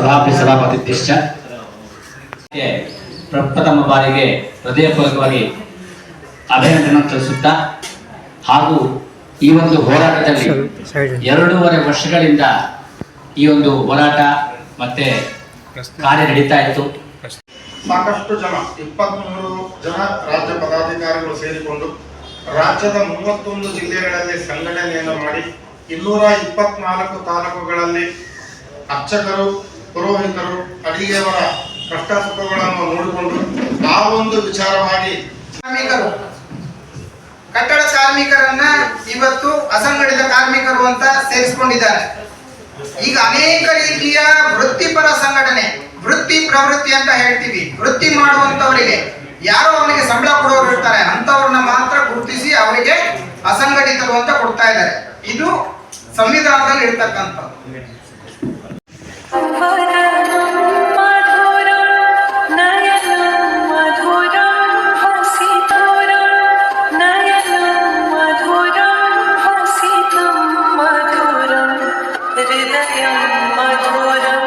ಸದಾಪಿ ಸಭಾಪತಿ ಗೆ ಪ್ರಪ್ರಥಮ ಬಾರಿಗೆ ಹೃದಯಪೂರ್ವಕವಾಗಿ ಅಭಿನಂದನೆ ತಿಳಿಸುತ್ತಾ ಹಾಗೂ ಈ ಒಂದು ಹೋರಾಟದಲ್ಲಿ ಎರಡೂವರೆ ವರ್ಷಗಳಿಂದ ಈ ಒಂದು ಹೋರಾಟ ಮತ್ತೆ ಕಾರ್ಯ ನಡೀತಾ ಇತ್ತು. ಸಾಕಷ್ಟು ಜನ ಇಪ್ಪತ್ಮೂರು ಜನ ರಾಜ್ಯ ಪದಾಧಿಕಾರಿಗಳು ಸೇರಿಕೊಂಡು ರಾಜ್ಯದ ಮೂವತ್ತೊಂದು ಜಿಲ್ಲೆಗಳಲ್ಲಿ ಸಂಘಟನೆಯನ್ನು ಮಾಡಿ ಇನ್ನೂರ ಇಪ್ಪತ್ನಾಲ್ಕು ತಾಲೂಕುಗಳಲ್ಲಿ ಅರ್ಚಕರು ಪುರೋಹಿತರು ಅಡಿಗೆಯವರ ಕಷ್ಟ ಸುಖಗಳನ್ನು ನೋಡಿಕೊಂಡು ಆ ಒಂದು ವಿಚಾರವಾಗಿ ಕಾರ್ಮಿಕರು. ಕಟ್ಟಡ ಕಾರ್ಮಿಕರನ್ನ ಇವತ್ತು ಅಸಂಘಟಿತ ಕಾರ್ಮಿಕರು ಅಂತ ಸೇರಿಸಿಕೊಂಡಿದ್ದಾರೆ. ಈಗ ಅನೇಕ ರೀತಿಯ ವೃತ್ತಿಪರ ಸಂಘಟನೆ, ವೃತ್ತಿ ಪ್ರವೃತ್ತಿ ಅಂತ ಹೇಳ್ತೀವಿ. ವೃತ್ತಿ ಮಾಡುವಂತವರಿಗೆ ಯಾರೋ ಅವನಿಗೆ ಸಂಬಳ ಕೊಡೋರು ಇರ್ತಾರೆ. ಅಂತವ್ರನ್ನ ಮಾತ್ರ ಗುರುತಿಸಿ ಅವರಿಗೆ ಅಸಂಘಟಿತರು ಅಂತ ಕೊಡ್ತಾ ಇದ್ದಾರೆ. ಇದು ಸಂವಿಧಾನದಲ್ಲಿ ಇರ್ತಕ್ಕಂಥದ್ದು. meditación madura.